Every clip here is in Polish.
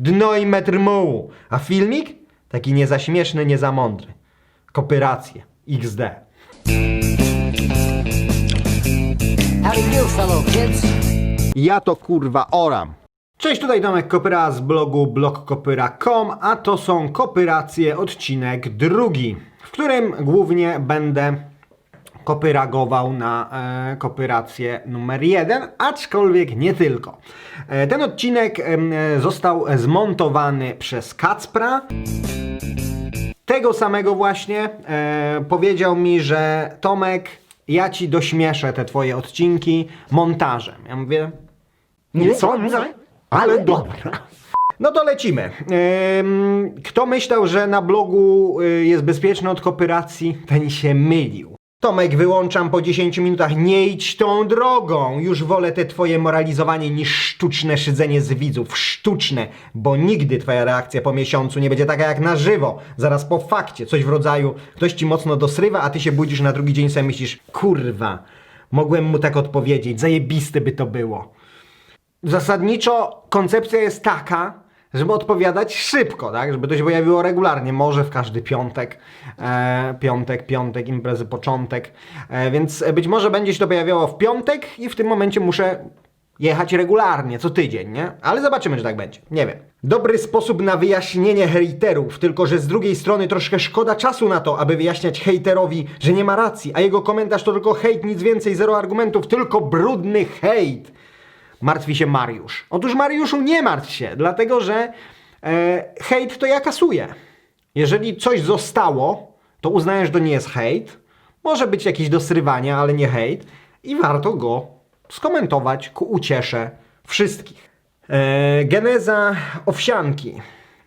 Dno i metr mułu. A filmik? Taki nie za śmieszny, nie za mądry. Kopyracje. XD. Ja to kurwa oram. Cześć, tutaj Tomek Kopyra z blogu blogkopyra.com, a to są kopyracje, odcinek drugi, w którym głównie będę kopyragował na e, kopyrację numer jeden, aczkolwiek nie tylko. E, ten odcinek e, został zmontowany przez Kacpra, tego samego właśnie e, powiedział mi, że Tomek, ja ci dośmieszę te twoje odcinki montażem. Ja mówię, nie sądzę, ale dobra. No to lecimy. Kto myślał, że na blogu y, jest bezpieczny od kopyracji, ten się mylił. Tomek, wyłączam po 10 minutach. Nie idź tą drogą. Już wolę te twoje moralizowanie niż sztuczne szydzenie z widzów. Sztuczne, bo nigdy twoja reakcja po miesiącu nie będzie taka jak na żywo. Zaraz po fakcie. Coś w rodzaju, ktoś ci mocno dosrywa, a ty się budzisz na drugi dzień sobie myślisz, kurwa, mogłem mu tak odpowiedzieć, zajebiste by to było. Zasadniczo koncepcja jest taka, żeby odpowiadać szybko, tak? Żeby to się pojawiło regularnie, może w każdy piątek, e, piątek, piątek, imprezy początek, e, więc być może będzie się to pojawiało w piątek i w tym momencie muszę jechać regularnie, co tydzień, nie? Ale zobaczymy, czy tak będzie. Nie wiem. Dobry sposób na wyjaśnienie hejterów, tylko że z drugiej strony troszkę szkoda czasu na to, aby wyjaśniać hejterowi, że nie ma racji, a jego komentarz to tylko hejt, nic więcej, zero argumentów, tylko brudny hejt martwi się Mariusz. Otóż Mariuszu nie martw się, dlatego że e, hejt to ja kasuję. Jeżeli coś zostało, to uznajesz, że to nie jest hejt. Może być jakieś dosrywanie, ale nie hejt. I warto go skomentować ku uciesze wszystkich. E, geneza owsianki.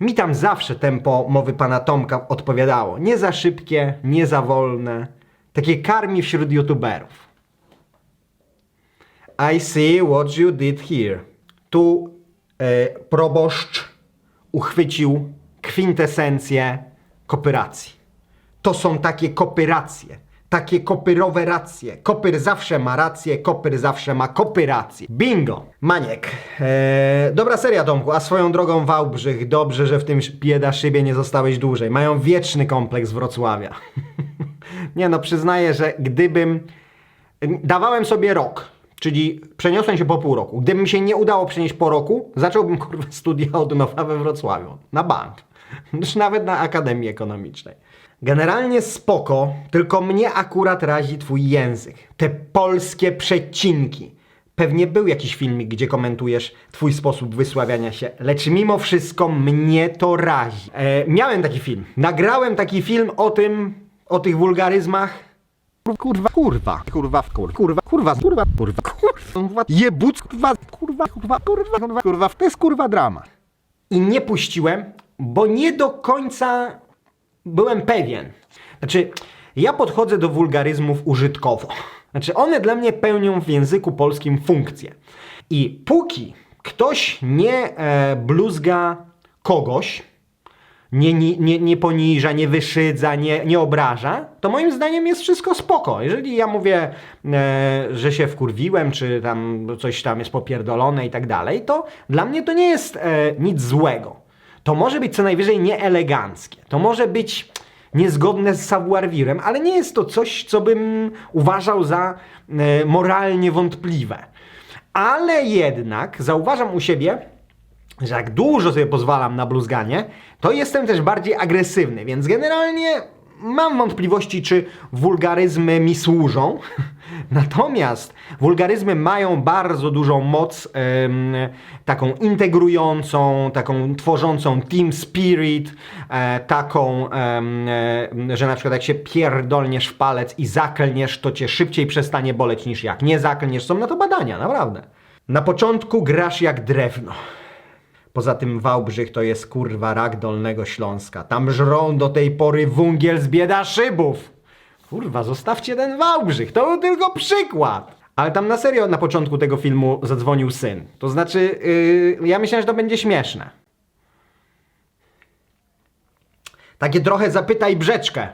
Mi tam zawsze tempo mowy pana Tomka odpowiadało. Nie za szybkie, nie za wolne. Takie karmi wśród youtuberów. I see what you did here. Tu e, proboszcz uchwycił kwintesencję kopyracji. To są takie kopyracje. Takie kopyrowe racje. Kopyr zawsze ma rację, kopyr zawsze ma kopyrację. Bingo! Maniek. E, dobra seria, Tomku, a swoją drogą Wałbrzych. Dobrze, że w tym bieda szybie nie zostałeś dłużej. Mają wieczny kompleks Wrocławia. nie no, przyznaję, że gdybym... Dawałem sobie rok, czyli przeniosłem się po pół roku. Gdyby mi się nie udało przenieść po roku, zacząłbym kurwa studia od nowa we Wrocławiu. Na bank. Już nawet na Akademii Ekonomicznej. Generalnie spoko, tylko mnie akurat razi twój język. Te polskie przecinki. Pewnie był jakiś filmik, gdzie komentujesz twój sposób wysławiania się, lecz mimo wszystko mnie to razi. E, miałem taki film. Nagrałem taki film o tym, o tych wulgaryzmach, Kurwa, kurwa, kurwa, kurwa, kurwa, kurwa, kurwa, kurwa, kurwa, jebuc, kurwa, kurwa, kurwa, kurwa, kurwa, kurwa, to jest kurwa drama. i nie puściłem, bo nie do końca byłem pewien. Znaczy, ja podchodzę do wulgaryzmów użytkowo. Znaczy, one dla mnie pełnią w języku polskim funkcję. I póki ktoś nie e, bluzga kogoś, nie, nie, nie, poniża, nie wyszydza, nie, nie obraża, to moim zdaniem jest wszystko spoko. Jeżeli ja mówię, e, że się wkurwiłem, czy tam coś tam jest popierdolone i tak dalej, to dla mnie to nie jest e, nic złego. To może być co najwyżej nieeleganckie. To może być niezgodne z savoir-vivre, ale nie jest to coś, co bym uważał za e, moralnie wątpliwe. Ale jednak zauważam u siebie, że jak dużo sobie pozwalam na bluzganie, to jestem też bardziej agresywny, więc generalnie mam wątpliwości, czy wulgaryzmy mi służą. Natomiast wulgaryzmy mają bardzo dużą moc em, taką integrującą, taką tworzącą team spirit, e, taką, e, że na przykład jak się pierdolniesz w palec i zaklniesz, to cię szybciej przestanie boleć niż jak nie zaklniesz. Są na to badania, naprawdę. Na początku grasz jak drewno. Poza tym Wałbrzych to jest kurwa rak Dolnego Śląska. Tam żrą do tej pory wungiel z bieda szybów. Kurwa, zostawcie ten Wałbrzych, to był tylko przykład. Ale tam na serio na początku tego filmu zadzwonił syn. To znaczy, yy, ja myślałem, że to będzie śmieszne. Takie trochę zapytaj brzeczkę.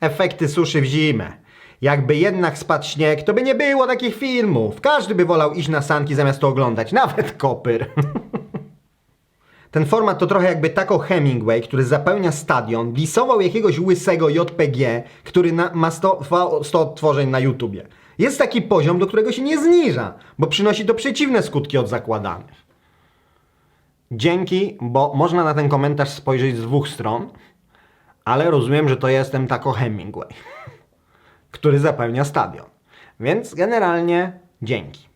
Efekty suszy w zimę. Jakby jednak spadł śnieg, to by nie było takich filmów. Każdy by wolał iść na sanki zamiast to oglądać, nawet kopyr. Ten format to trochę jakby Taco Hemingway, który zapełnia stadion, disował jakiegoś łysego JPG, który na, ma 100, 100 odtworzeń na YouTubie. Jest taki poziom, do którego się nie zniża, bo przynosi to przeciwne skutki od zakładanych. Dzięki, bo można na ten komentarz spojrzeć z dwóch stron, ale rozumiem, że to jestem Taco Hemingway, który zapełnia stadion. Więc generalnie dzięki.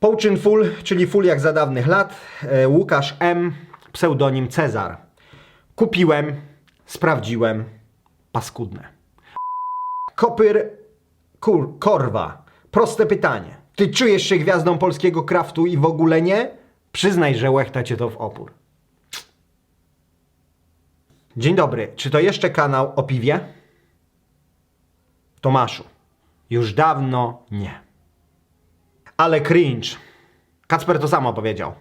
Pouczyn Full, czyli full jak za dawnych lat, e, Łukasz M, pseudonim Cezar. Kupiłem, sprawdziłem, paskudne. Kopyr, kur, korwa. Proste pytanie. Ty czujesz się gwiazdą polskiego kraftu i w ogóle nie? Przyznaj, że łechta cię to w opór. Dzień dobry, czy to jeszcze kanał o piwie? Tomaszu, już dawno nie. Ale cringe. Kacper to samo powiedział.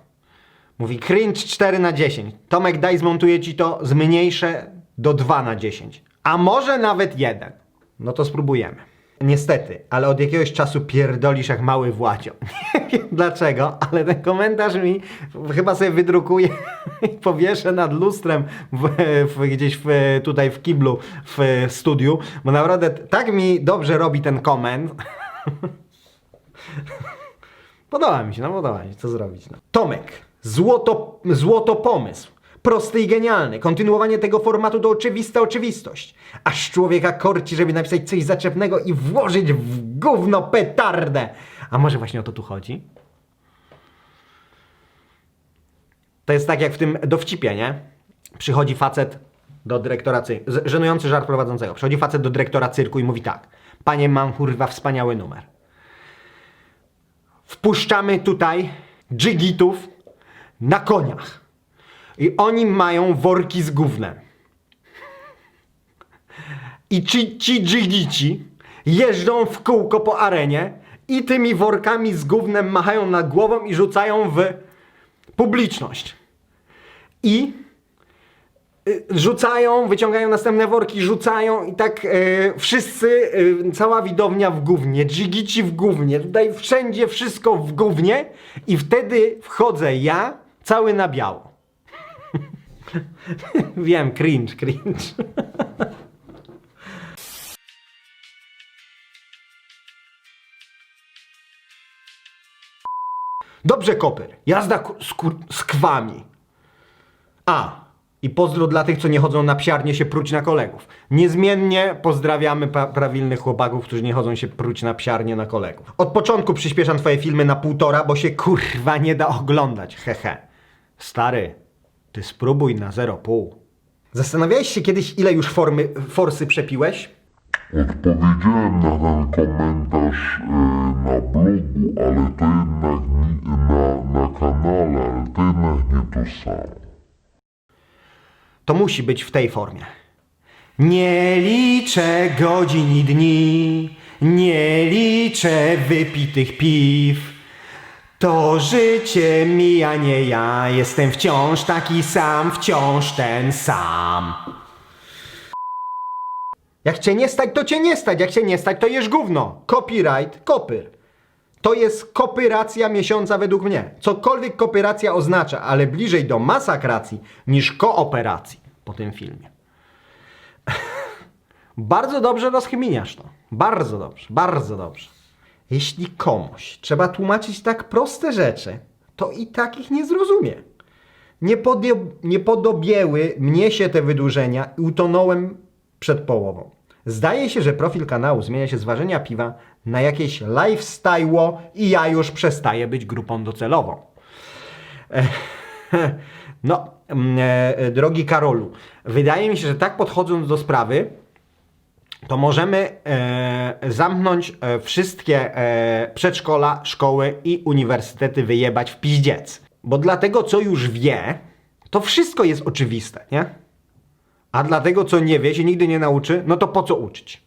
Mówi cringe 4 na 10. Tomek daj zmontuję ci to, zmniejszę do 2 na 10. A może nawet 1. No to spróbujemy. Niestety, ale od jakiegoś czasu pierdolisz jak mały Władzio. Nie wiem dlaczego, ale ten komentarz mi chyba sobie wydrukuję i powieszę nad lustrem w, w, gdzieś w, tutaj w kiblu w studiu, bo naprawdę tak mi dobrze robi ten koment. Podoba mi się, no podoba mi się, co zrobić. No. Tomek, złoto, złoto pomysł. Prosty i genialny. Kontynuowanie tego formatu to oczywista oczywistość. Aż człowieka korci, żeby napisać coś zaczepnego i włożyć w gówno petardę. A może właśnie o to tu chodzi? To jest tak jak w tym dowcipie, nie? Przychodzi facet do dyrektora cyrku. Żenujący żart prowadzącego. Przychodzi facet do dyrektora cyrku i mówi tak. Panie, mam kurwa wspaniały numer wpuszczamy tutaj dżigitów na koniach. I oni mają worki z gównem. I ci, ci dżygici jeżdżą w kółko po arenie i tymi workami z gównem machają nad głową i rzucają w publiczność. I y, rzucają, wyciągają następne worki, rzucają i tak y, wszyscy, y, cała widownia w gównie, dżigici w gównie, tutaj wszędzie wszystko w gównie i wtedy wchodzę ja, cały na biało. Wiem, cringe, cringe. Dobrze, Koper. Jazda z, kwami. A, i pozdro dla tych, co nie chodzą na psiarnię się pruć na kolegów. Niezmiennie pozdrawiamy pa- prawilnych chłopaków, którzy nie chodzą się pruć na psiarnię na kolegów. Od początku przyspieszam twoje filmy na półtora, bo się kurwa nie da oglądać, hehe. Stary, ty spróbuj na 0,5. Zastanawiałeś się kiedyś, ile już formy, forsy przepiłeś? Odpowiedziałem na ten komentarz e, na blogu, ale to jednak nie, na, na kanale, ale to jednak nie to samo. to musi być w tej formie. Nie liczę godzin i dni, nie liczę wypitych piw. To życie mija, nie ja, jestem wciąż taki sam, wciąż ten sam. Jak cię nie stać, to cię nie stać, jak cię nie stać, to jesz gówno. Copyright, kopyr. To jest kopyracja miesiąca według mnie. Cokolwiek kopyracja oznacza, ale bliżej do masakracji niż kooperacji po tym filmie. bardzo dobrze rozchminiasz to. Bardzo dobrze, bardzo dobrze. Jeśli komuś trzeba tłumaczyć tak proste rzeczy, to i tak ich nie zrozumie. Nie, podio- nie podobieły mnie się te wydłużenia i utonąłem przed połową. Zdaje się, że profil kanału zmienia się z ważenia piwa na jakieś lifestyle i ja już przestaję być grupą docelową. No, mm, e, drogi Karolu, wydaje mi się, że tak podchodząc do sprawy, to możemy e, zamknąć e, wszystkie e, przedszkola, szkoły i uniwersytety wyjebać w piździec. Bo dla tego, co już wie, to wszystko jest oczywiste, nie? A dla tego, co nie wie, się nigdy nie nauczy, no to po co uczyć?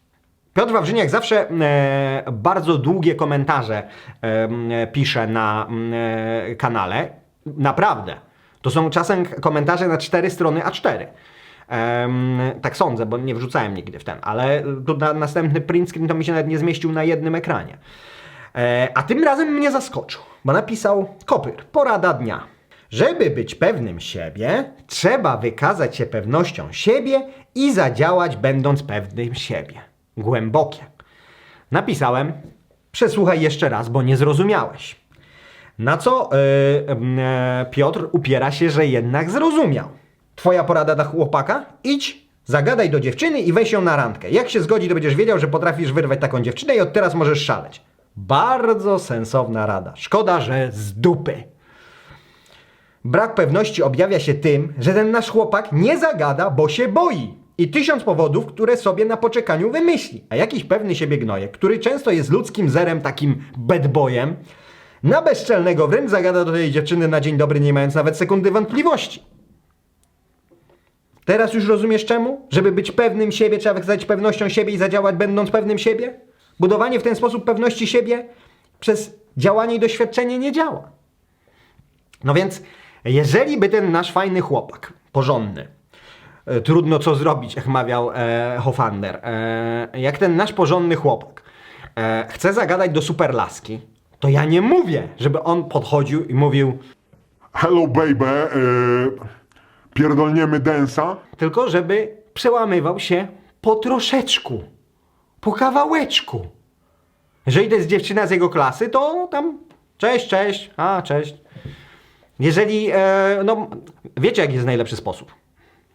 Piotr Wawrzyniak zawsze e, bardzo długie komentarze e, pisze na e, kanale. Naprawdę. To są czasem komentarze na cztery strony A4. Tak sądzę, bo nie wrzucałem nigdy w ten, ale tu na, następny print screen to mi się nawet nie zmieścił na jednym ekranie. E, a tym razem mnie zaskoczył, bo napisał Kopyr, porada dnia. Żeby być pewnym siebie, trzeba wykazać się pewnością siebie i zadziałać będąc pewnym siebie. Głębokie. Napisałem, przesłuchaj jeszcze raz, bo nie zrozumiałeś. Na co e, e, Piotr upiera się, że jednak zrozumiał. Twoja porada dla chłopaka? Idź, zagadaj do dziewczyny i weź ją na randkę. Jak się zgodzi, to będziesz wiedział, że potrafisz wyrwać taką dziewczynę i od teraz możesz szaleć. Bardzo sensowna rada. Szkoda, że z dupy. Brak pewności objawia się tym, że ten nasz chłopak nie zagada, bo się boi. I tysiąc powodów, które sobie na poczekaniu wymyśli. A jakiś pewny siebie gnojek, który często jest ludzkim zerem, takim bad boyem, na bezczelnego wręcz zagada do tej dziewczyny na dzień dobry, nie mając nawet sekundy wątpliwości. Teraz już rozumiesz czemu? Żeby być pewnym siebie, trzeba wykazać pewnością siebie i zadziałać będąc pewnym siebie? Budowanie w ten sposób pewności siebie przez działanie i doświadczenie nie działa. No więc, jeżeli by ten nasz fajny chłopak, porządny, e, trudno co zrobić, jak mawiał e, Hofander, e, jak ten nasz porządny chłopak e, chce zagadać do superlaski, to ja nie mówię, żeby on podchodził i mówił, Hello baby, yy, pierdolniemy densa? tylko żeby przełamywał się po troszeczku, po kawałeczku. Jeżeli to jest dziewczyna z jego klasy, to tam cześć, cześć, a cześć. Jeżeli, e, no, wiecie jaki jest najlepszy sposób?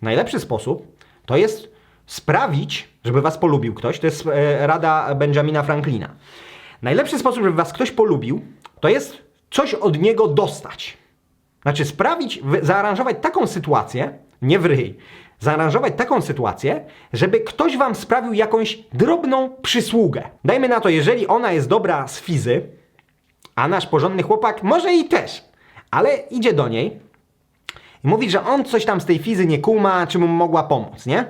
Najlepszy sposób to jest sprawić, żeby was polubił ktoś, to jest e, rada Benjamina Franklina. Najlepszy sposób, żeby was ktoś polubił, to jest coś od niego dostać. Znaczy sprawić, zaaranżować taką sytuację, nie w ryj, zaaranżować taką sytuację, żeby ktoś wam sprawił jakąś drobną przysługę. Dajmy na to, jeżeli ona jest dobra z fizy, a nasz porządny chłopak może i też, ale idzie do niej i mówi, że on coś tam z tej fizy nie kuma, czy mu mogła pomóc, nie?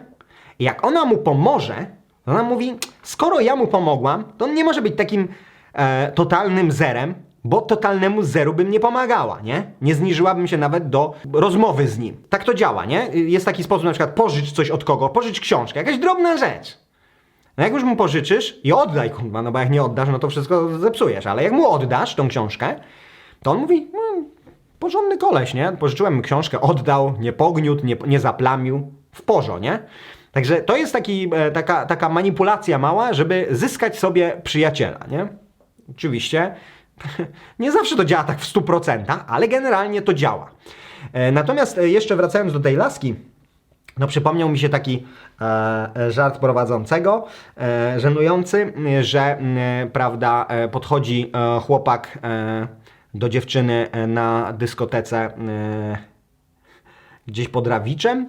I jak ona mu pomoże, to ona mówi, skoro ja mu pomogłam, to on nie może być takim e, totalnym zerem, bo totalnemu zeru bym nie pomagała, nie? Nie zniżyłabym się nawet do rozmowy z nim. Tak to działa, nie? Jest taki sposób na przykład pożycz coś od kogo, pożycz książkę, jakaś drobna rzecz. No jak już mu pożyczysz i oddaj, kurwa, no bo jak nie oddasz, no to wszystko zepsujesz, ale jak mu oddasz tą książkę, to on mówi, no, porządny koleś, nie? Pożyczyłem mu książkę, oddał, nie pogniótł, nie, nie zaplamił, w porzo, nie? Także to jest taki, e, taka, taka manipulacja mała, żeby zyskać sobie przyjaciela, nie? Oczywiście nie zawsze to działa tak w 100%, ale generalnie to działa. E, Natomiast e, jeszcze wracając do tej laski, no przypomniał mi się taki e, e, żart prowadzącego, e, żenujący, że m, prawda, e, podchodzi e, chłopak e, do dziewczyny e, na dyskotece e, gdzieś pod Rawiczem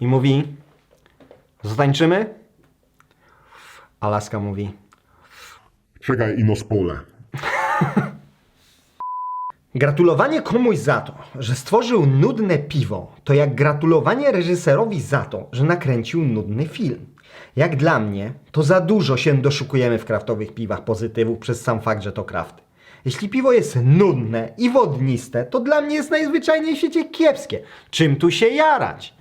i mówi zatańczymy? A laska mówi Czekaj, ino spole. Gratulowanie komuś za to, że stworzył nudne piwo, to jak gratulowanie reżyserowi za to, że nakręcił nudny film. Jak dla mnie, to za dużo się doszukujemy w kraftowych piwach pozytywów przez sam fakt, że to krafty. Jeśli piwo jest nudne i wodniste, to dla mnie jest najzwyczajniej w świecie kiepskie. Czym tu się jarać?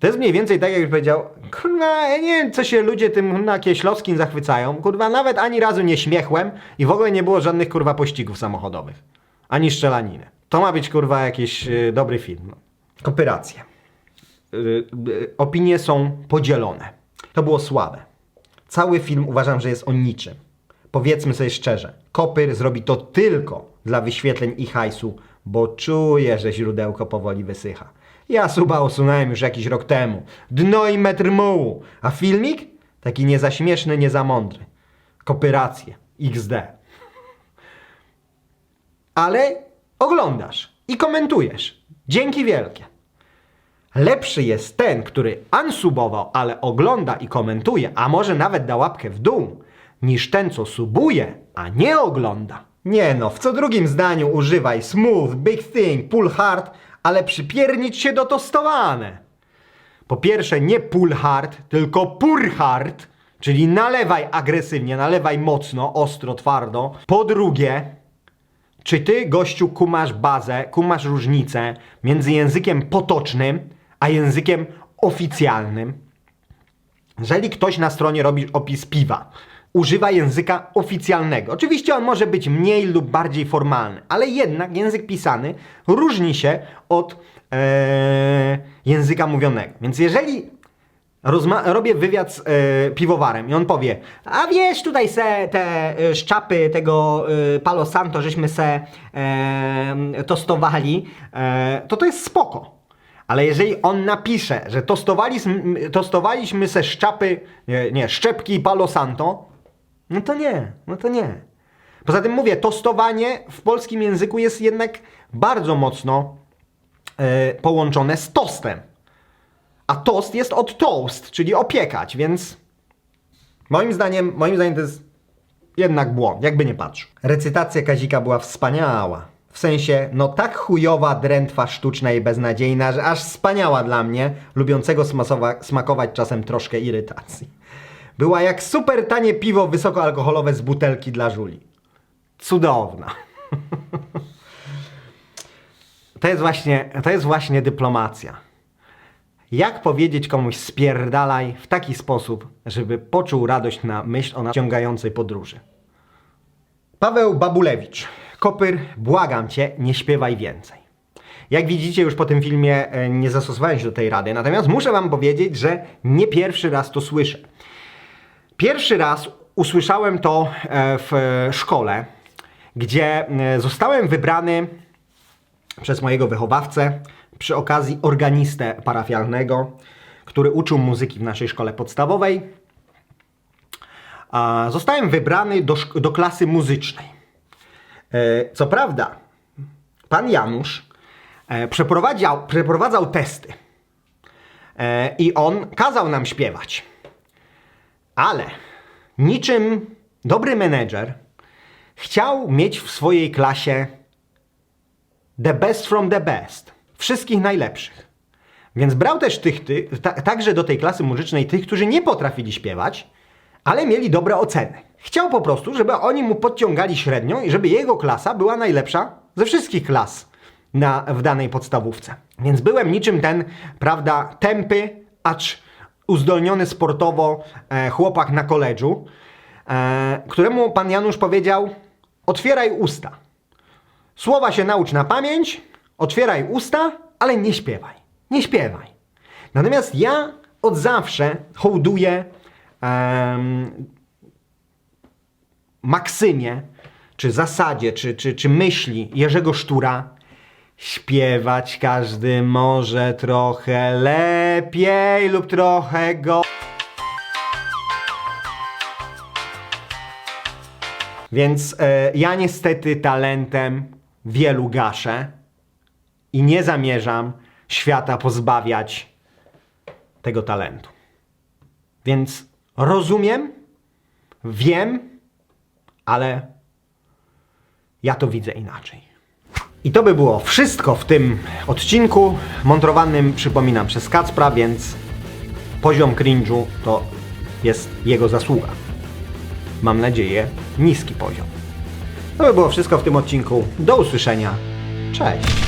To jest mniej więcej tak, jak powiedział, kurwa, ja nie wiem, co się ludzie tym na Kieślowskim zachwycają. Kurwa, nawet ani razu nie śmiechłem i w ogóle nie było żadnych, kurwa, pościgów samochodowych. Ani strzelaniny. To ma być, kurwa, jakiś y, dobry film. Kopyracje. Y, y, opinie są podzielone. To było słabe. Cały film uważam, że jest o niczym. Powiedzmy sobie szczerze, Kopyr zrobi to tylko dla wyświetleń i hajsu, bo czuje, że źródełko powoli wysycha. Ja suba usunąłem już jakiś rok temu. Dno i metr mułu. A filmik? Taki nie za śmieszny, nie za mądry. Kopyracje. XD. Ale oglądasz i komentujesz. Dzięki wielkie. Lepszy jest ten, który unsubował, ale ogląda i komentuje, a może nawet da łapkę w dół, niż ten, co subuje, a nie ogląda. Nie no, w co drugim zdaniu używaj smooth, big thing, pull hard, ale przypiernić się do tostowane. Po pierwsze, nie pull hard, tylko pur hard, czyli nalewaj agresywnie, nalewaj mocno, ostro, twardo. Po drugie, czy ty, gościu, kumasz bazę, kumasz różnicę między językiem potocznym a językiem oficjalnym. Jeżeli ktoś na stronie robi opis piwa, używa języka oficjalnego. Oczywiście on może być mniej lub bardziej formalny, ale jednak język pisany różni się od e, języka mówionego. Więc jeżeli rozma- robię wywiad z e, piwowarem i on powie, a wiesz, tutaj se te e, szczapy tego e, Palo Santo, żeśmy se tostowali, to to jest spoko. Ale jeżeli on napisze, że tostowaliśmy, tostowaliśmy se szczapy, nie, nie, szczepki Palo Santo, no to nie, no to nie. Poza tym mówię, tostowanie w polskim języku jest jednak bardzo mocno e, połączone z tostem. A tost jest od toast, czyli opiekać, więc moim zdaniem, moim zdaniem to jest jednak błąd, jakby nie patrzył. Recytacja Kazika była wspaniała. W sensie, no tak chujowa, drętwa, sztuczna i beznadziejna, że aż wspaniała dla mnie, lubiącego smasowa- smakować czasem troszkę irytacji. Była jak super tanie piwo wysokoalkoholowe z butelki dla żuli. Cudowna. To jest właśnie, to jest właśnie dyplomacja. Jak powiedzieć komuś spierdalaj w taki sposób, żeby poczuł radość na myśl o naciągającej podróży? Paweł Babulewicz. Kopyr, błagam cię, nie śpiewaj więcej. Jak widzicie, już po tym filmie e, nie zastosowałem się do tej rady, natomiast muszę wam powiedzieć, że nie pierwszy raz to słyszę. Pierwszy raz usłyszałem to e, w szkole, gdzie e, zostałem wybrany przez mojego wychowawcę przy okazji organistę parafialnego, który uczył muzyki w naszej szkole podstawowej. Zostałem wybrany do, do klasy muzycznej. E, Co prawda, pan Janusz przeprowadzał, przeprowadzał testy i on kazał nam śpiewać. Ale niczym dobry menedżer chciał mieć w swojej klasie the best from the best. Wszystkich najlepszych. Więc brał też tych, ty, ta, także do tej klasy muzycznej tych, którzy nie potrafili śpiewać, ale mieli dobre oceny. Chciał po prostu, żeby oni mu podciągali średnią i żeby jego klasa była najlepsza ze wszystkich klas na, w danej podstawówce. Więc byłem niczym ten, prawda, tępy, acz uzdolniony sportowo e, chłopak na koledżu, e, któremu pan Janusz powiedział: Otwieraj usta. Słowa się naucz na pamięć, otwieraj usta, ale nie śpiewaj. Nie śpiewaj. Natomiast ja od zawsze hołduję maksymie, czy zasadzie, czy, czy, czy myśli Jerzego Sztura. Śpiewać każdy może trochę lepiej lub trochę go. Więc e, ja niestety talentem wielu gaszę i nie zamierzam świata pozbawiać tego talentu. Więc rozumiem, wiem, ale ja to widzę inaczej. I to by było wszystko w tym odcinku, montowanym, przypominam, przez Kacpra, więc poziom cringe'u to jest jego zasługa mam nadzieję, niski poziom. To by było wszystko w tym odcinku. Do usłyszenia. Cześć!